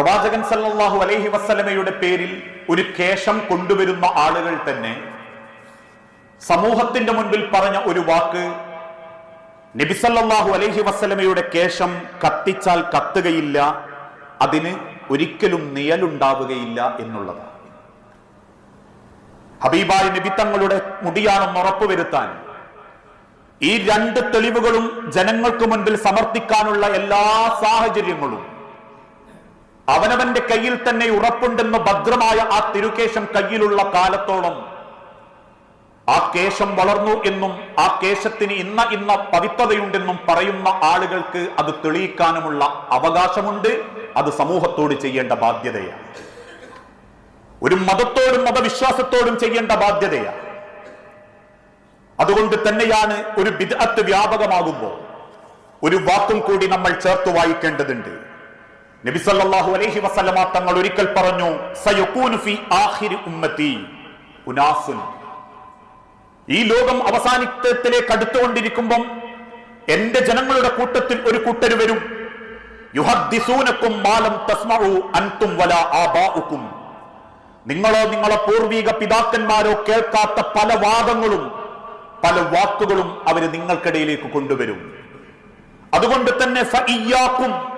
പ്രവാചകൻ സല്ലാഹു അലൈഹി വസ്ലമയുടെ പേരിൽ ഒരു കേശം കൊണ്ടുവരുന്ന ആളുകൾ തന്നെ സമൂഹത്തിന്റെ മുൻപിൽ പറഞ്ഞ ഒരു വാക്ക് നബിസല്ലാഹു അലൈഹി വസ്ലമയുടെ കേശം കത്തിച്ചാൽ കത്തുകയില്ല അതിന് ഒരിക്കലും നിയലുണ്ടാവുകയില്ല എന്നുള്ളതാണ്. ഹബീബായ നബി തങ്ങളുടെ മുടിയാണെന്ന് ഉറപ്പുവരുത്താൻ ഈ രണ്ട് തെളിവുകളും ജനങ്ങൾക്ക് മുൻപിൽ സമർത്ഥിക്കാനുള്ള എല്ലാ സാഹചര്യങ്ങളും അവനവന്റെ കയ്യിൽ തന്നെ ഉറപ്പുണ്ടെന്ന് ഭദ്രമായ ആ തിരുകേശം കയ്യിലുള്ള കാലത്തോളം ആ കേശം വളർന്നു എന്നും ആ കേശത്തിന് ഇന്ന ഇന്ന പവിത്രതയുണ്ടെന്നും പറയുന്ന ആളുകൾക്ക് അത് തെളിയിക്കാനുമുള്ള അവകാശമുണ്ട്. അത് സമൂഹത്തോട് ചെയ്യേണ്ട ബാധ്യതയാണ്. ഒരു മതത്തോടും മതവിശ്വാസത്തോടും ചെയ്യേണ്ട ബാധ്യതയാണ്. അതുകൊണ്ട് തന്നെയാണ് ഒരു വിദഗ്ധ വ്യാപകമാകുമ്പോൾ ഒരു വാക്കും കൂടി നമ്മൾ ചേർത്ത് വായിക്കേണ്ടതുണ്ട്. നബിസല്ലാഹു അലൈഹി വസല്ലമ തങ്ങൾ ഒരിക്കൽ പറഞ്ഞു സയകൂനു ഫി ആഖിരി ഉമ്മത്തി. ഉനാസുൻ. ഈ ലോകം അവസാനിത്തത്തിലേക്ക് അടുത്തുകൊണ്ടിരിക്കുമ്പം എന്റെ ജനങ്ങളുടെ കൂട്ടത്തിൽ ഒരു കൂട്ടർ വരും. യുഹദ്ദിസൂനക്കും മാലം തസ്മഉ അൻതും വല ആബാഉക്കും. നിങ്ങളോ നിങ്ങളെ പൂർവീക പിതാക്കന്മാരോ കേൾക്കാത്ത പല വാദങ്ങളും പല വാക്കുകളും അവർ നിങ്ങൾക്കിടയിലേക്ക് കൊണ്ടുവരും. അതുകൊണ്ട് തന്നെ ഫഇയ്യാക്കും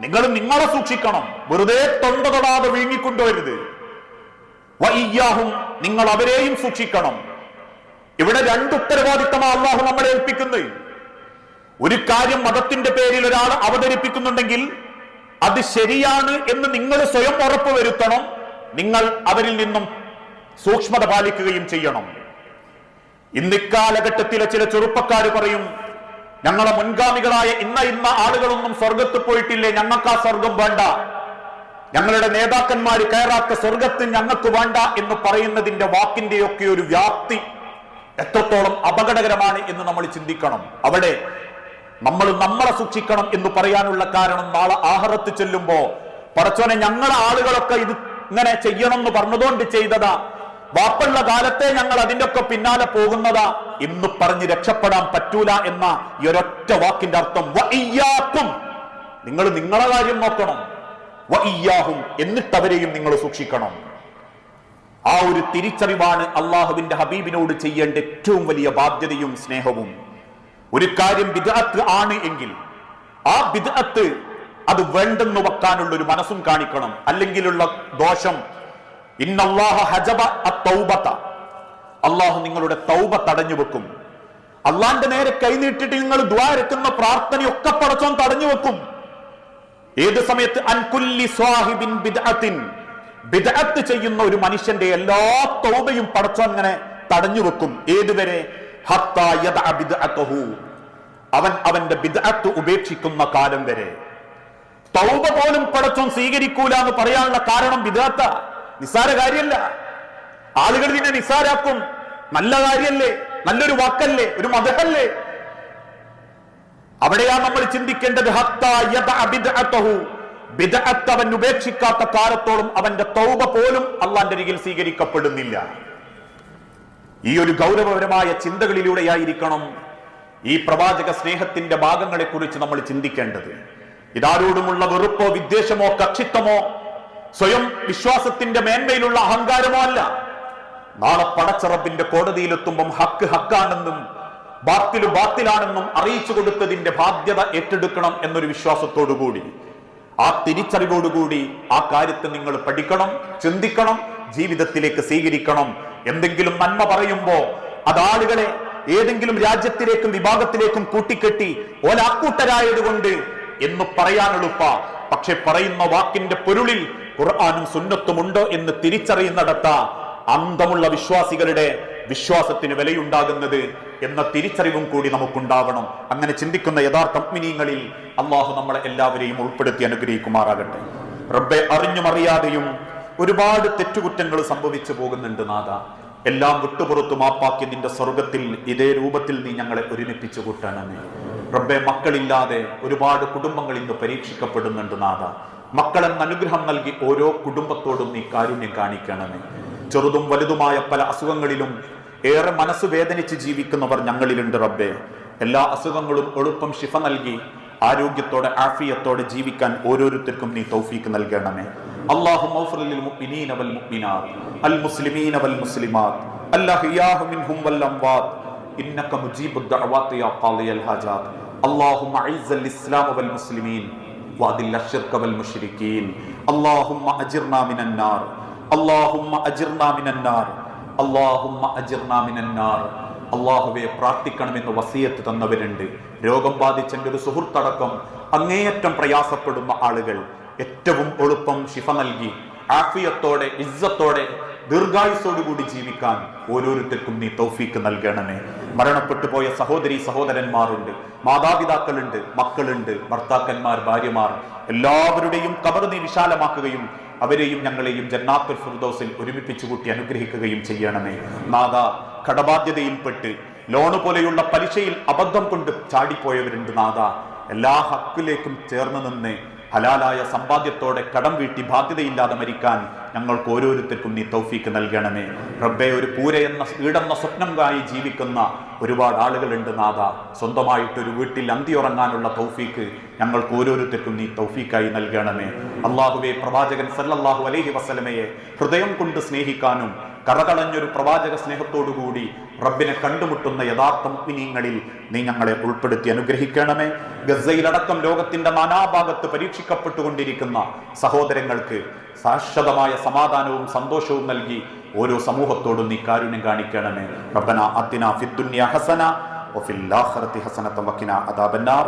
നിങ്ങൾ നിങ്ങളെ സൂക്ഷിക്കണം. വെറുതെ തൊണ്ട തൊടാതെ വീങ്ങിക്കൊണ്ടുവരുത് വയ്യാഹും നിങ്ങൾ അവരെയും സൂക്ഷിക്കണം. ഇവിടെ രണ്ട് ഉത്തരവാദിത്തമാണ് അള്ളാഹു നമ്മളെ ഏൽപ്പിക്കുന്നത്. ഒരു കാര്യം മതത്തിന്റെ പേരിൽ ഒരാൾ അവതരിപ്പിക്കുന്നുണ്ടെങ്കിൽ അത് ശരിയാണ് എന്ന് നിങ്ങൾ സ്വയം ഉറപ്പ് വരുത്തണം നിങ്ങൾ അവരിൽ നിന്നും സൂക്ഷ്മത പാലിക്കുകയും ചെയ്യണം. ഇന്ന് ഇക്കാലഘട്ടത്തിലെ ചില ചെറുപ്പക്കാർ പറയും ഞങ്ങളെ മുൻഗാമികളായ ഇന്ന ഇന്ന ആളുകളൊന്നും സ്വർഗത്ത് പോയിട്ടില്ലേ? ഞങ്ങൾക്ക് ആ സ്വർഗം വേണ്ട. ഞങ്ങളുടെ നേതാക്കന്മാർ കയറാത്ത സ്വർഗത്തിൽ ഞങ്ങൾക്ക് വേണ്ട എന്ന് പറയുന്നതിന്റെ വാക്കിന്റെയൊക്കെ ഒരു വ്യാപ്തി എത്രത്തോളം അപകടകരമാണ് എന്ന് നമ്മൾ ചിന്തിക്കണം. അവിടെ നമ്മൾ നമ്മളെ സൂക്ഷിക്കണം എന്ന് പറയാനുള്ള കാരണം നാളെ ആഹറത്ത് ചെല്ലുമ്പോ പറച്ചോനെ ഞങ്ങളെ ആളുകളൊക്കെ ഇത് ഇങ്ങനെ ചെയ്യണം എന്ന് പറഞ്ഞതുകൊണ്ട് ചെയ്തതാ. വാപ്പുള്ള കാലത്തെ ഞങ്ങൾ അതിന്റെ ഒക്കെ പിന്നാലെ പോകുന്നതാ. എന്ന് പറഞ്ഞ് രക്ഷപ്പെടാൻ പറ്റൂല എന്ന ഈ ഒരൊറ്റ വാക്കിന്റെ അർത്ഥം വയ്യാക്കും നിങ്ങൾ നിങ്ങളെ കാര്യം നോക്കണം. വയ്യാഹും എന്നിട്ട് അവരെയും നിങ്ങൾ സൂക്ഷിക്കണം. ആ ഒരു തിരിച്ചറിവാണ് അള്ളാഹുവിന്റെ ഹബീബിനോട് ചെയ്യേണ്ട ഏറ്റവും വലിയ ബാധ്യതയും സ്നേഹവും. ഒരു കാര്യം ബിദഅത്ത് ആണ് എങ്കിൽ ആ ബിദഅത്ത് അത് വേണ്ടെന്ന് വെക്കാനുള്ള ഒരു മനസ്സും കാണിക്കണം. അല്ലെങ്കിലുള്ള ദോഷം ഇന്നല്ലാഹ ഹജബ അത്തൗബത. അള്ളാഹു നിങ്ങളുടെ തൗബ തടഞ്ഞു വെക്കും. അള്ളാന്റെ നേരെ കൈനീട്ടിട്ട് നിങ്ങൾ ദ്വാരക്കുന്ന പ്രാർത്ഥനയൊക്കെ പടച്ചോൻ തടഞ്ഞു വെക്കും. ഏത് സമയത്ത്? അൻകുല്ലി ബിദ്അത്തിൻ. ബിദ്അത്ത് ചെയ്യുന്ന ഒരു മനുഷ്യന്റെ എല്ലാ തൗബയും പടച്ചോൻ അങ്ങനെ തടഞ്ഞു വെക്കും. ഏതുവരെ. അവൻ അവന്റെ ബിദ്അത്ത് ഉപേക്ഷിക്കുന്ന കാലം വരെ. തൗബ പോലും പടച്ചോൻ സ്വീകരിക്കൂല എന്ന് പറയാനുള്ള കാരണം ബിദ്അത്ത. നിസ്സാര കാര്യമല്ല ആളുകൾ നിന്നെ നിസ്സാരാക്കും. നല്ല കാര്യല്ലേ? നല്ലൊരു വാക്കല്ലേ? ഒരു മതല്ലേ അവിടെയാണ് നമ്മൾ ചിന്തിക്കേണ്ടത്. അവൻ ഉപേക്ഷിക്കാത്ത കാലത്തോളം അവന്റെ തൗബ പോലും അള്ളാന്റെ അരികിൽ സ്വീകരിക്കപ്പെടുന്നില്ല. ഈ ഒരു ഗൗരവപരമായ ചിന്തകളിലൂടെയായിരിക്കണം ഈ പ്രവാചക സ്നേഹത്തിന്റെ ഭാഗങ്ങളെ കുറിച്ച് നമ്മൾ ചിന്തിക്കേണ്ടത്. ഇതാരോടുമുള്ള വെറുപ്പോ വിദ്വേഷമോ കക്ഷിത്വമോ സ്വയം വിശ്വാസത്തിന്റെ മേന്മയിലുള്ള അഹങ്കാരമോ അല്ല. നാളെ പടച്ചറബിന്റെ കോടതിയിലെത്തുമ്പം ഹക്ക് ഹക്കാണെന്നും ബാത്തിൽ ബാത്തിലാണെന്നും അറിയിച്ചു കൊടുത്തതിന്റെ ബാധ്യത ഏറ്റെടുക്കണം എന്നൊരു വിശ്വാസത്തോടു കൂടി ആ തിരിച്ചറിവോടുകൂടി ആ കാര്യത്തെ നിങ്ങൾ പഠിക്കണം ചിന്തിക്കണം ജീവിതത്തിലേക്ക് സ്വീകരിക്കണം. എന്തെങ്കിലും നന്മ പറയുമ്പോ അത് ആളുകളെ ഏതെങ്കിലും രാജ്യത്തിലേക്കും വിഭാഗത്തിലേക്കും കൂട്ടിക്കെട്ടി ഓലാക്കൂട്ടരായതുകൊണ്ട് എന്ന് പറയാനെളുപ്പ പക്ഷെ പറയുന്ന വാക്കിന്റെ പൊരുളിൽ ഖുർആാനും സുന്നത്തുമുണ്ടോ എന്ന് തിരിച്ചറിയുന്നിടത്ത. അന്തമുള്ള വിശ്വാസികളുടെ വിശ്വാസത്തിന് വിലയുണ്ടാകുന്നത് എന്ന തിരിച്ചറിവും കൂടി നമുക്കുണ്ടാവണം. അങ്ങനെ ചിന്തിക്കുന്ന യഥാർത്ഥ മിനിങ്ങളിൽ അള്ളാഹു നമ്മളെ എല്ലാവരെയും ഉൾപ്പെടുത്തി അനുഗ്രഹിക്കുമാറാകട്ടെ. റബ്ബെ അറിഞ്ഞും അറിയാതെയും ഒരുപാട് തെറ്റുകുറ്റങ്ങൾ സംഭവിച്ചു പോകുന്നുണ്ട് നാഥ. എല്ലാം വിട്ടുപുറത്തു മാപ്പാക്കി നിന്റെ സ്വർഗത്തിൽ ഇതേ രൂപത്തിൽ നീ ഞങ്ങളെ ഒരുമിപ്പിച്ചു കൂട്ടണമേ റബ്ബെ മക്കളില്ലാതെ ഒരുപാട് കുടുംബങ്ങൾ ഇന്ന് പരീക്ഷിക്കപ്പെടുന്നുണ്ട് നാഥ. മക്കളെന്ന് അനുഗ്രഹം നൽകി ഓരോ കുടുംബത്തോടും നീ കാരുണ്യം കാണിക്കണമേ. ചെറുതും വലുതുമായ പല അസുഖങ്ങളിലും ഏറെ മനസ്സ് വേദനിച്ച് ജീവിക്കുന്നവർ ഞങ്ങളിലുണ്ട് റബ്ബെ എല്ലാ അസുഖങ്ങളും എളുപ്പം ശിഫ നൽകി ആരോഗ്യത്തോടെ ആഫിയത്തോടെ ജീവിക്കാൻ ഓരോരുത്തർക്കും നീ തൗഫീക്ക് നൽകണമേ اللهم اغفر للمؤمنين والمؤمنات المسلمين والمسلمات الأحياء منهم والأموات إنك مجيب الدعوات يا قاضي الحاجات اللهم أعز الإسلام والمسلمين وأذل الشرك والمشركين اللهم أجرنا من النار അള്ളാഹുമ്മ അജിർനാമിനാർ അള്ളാഹുമ്മ അജിർനാമിനാർ അള്ളാഹുവെ പ്രാർത്ഥിക്കണമെന്ന് വസീയത്ത് തന്നവരുണ്ട്. രോഗം ബാധിച്ച എന്റെ ഒരു സുഹൃത്തടക്കം അങ്ങേയറ്റം പ്രയാസപ്പെടുന്ന ആളുകൾ ഏറ്റവും എളുപ്പം ശിഫ നൽകി ആഫിയത്തോടെ ഇസ്സത്തോടെ ദീർഘായുസോടുകൂടി ജീവിക്കാൻ ഓരോരുത്തർക്കും നീ തൗഫീക്ക് നൽകണമേ. മരണപ്പെട്ടു പോയ സഹോദരി സഹോദരന്മാരുണ്ട്. മാതാപിതാക്കളുണ്ട് മക്കളുണ്ട് ഭർത്താക്കന്മാർ ഭാര്യമാർ എല്ലാവരുടെയും കബർ നീ വിശാലമാക്കുകയും അവരെയും ഞങ്ങളെയും ജന്നാത്തുൽ ഫിർദൗസിൽ ഒരുമിപ്പിച്ചു കൂട്ടി അനുഗ്രഹിക്കുകയും ചെയ്യണമേ. നാഥ കടബാധ്യതയിൽപ്പെട്ട് ലോണ് പോലെയുള്ള പലിശയിൽ അബദ്ധം കൊണ്ട് ചാടിപ്പോയവരുണ്ട് നാഥ. എല്ലാ ഹക്കിലേക്കും ചേർന്ന് നിന്ന് ഹലാലായ സമ്പാദ്യത്തോടെ കടം വീട്ടി ബാധ്യതയില്ലാതെ മരിക്കാൻ ഞങ്ങൾക്ക് ഓരോരുത്തർക്കും നീ തൗഫീക്ക് നൽകണമേ. റബ്ബെ ഒരു പൂര എന്ന ഈടെന്ന സ്വപ്നം കായി ജീവിക്കുന്ന ഒരുപാട് ആളുകളുണ്ട് നാഥ. സ്വന്തമായിട്ടൊരു വീട്ടിൽ അന്തിയുറങ്ങാനുള്ള തൗഫീക്ക് ഞങ്ങൾക്ക് ഓരോരുത്തർക്കും നീ തൗഫീക്കായി നൽകണമേ. അള്ളാഹുവെ പ്രവാചകൻ സല്ലല്ലാഹു അലൈഹി വസലമയെ ഹൃദയം കൊണ്ട് സ്നേഹിക്കാനും കറകളഞ്ഞൊരു പ്രവാചക സ്നേഹത്തോടുകൂടി റബ്ബിനെ കണ്ടുമുട്ടുന്ന യഥാർത്ഥ മുഗ്മിനീങ്ങളിൽ നീ ഞങ്ങളെ ഉൾപ്പെടുത്തി അനുഗ്രഹിക്കണമേ. ഗസയിലടക്കം ലോകത്തിന്റെ നാനാഭാഗത്ത് പരീക്ഷിക്കപ്പെട്ടുകൊണ്ടിരിക്കുന്ന സഹോദരങ്ങൾക്ക് ശാശ്വതമായ സമാധാനവും സന്തോഷവും നൽകി ഓരോ സമൂഹത്തോടും നീ കാരുണ്യം കാണിക്കണമേ. റബ്ബന അത്തിന ഫിദ്ദുന്യ ഹസന വഫിൽ ആഖിറതി ഹസനത വഖിന അദാബന്നാർ.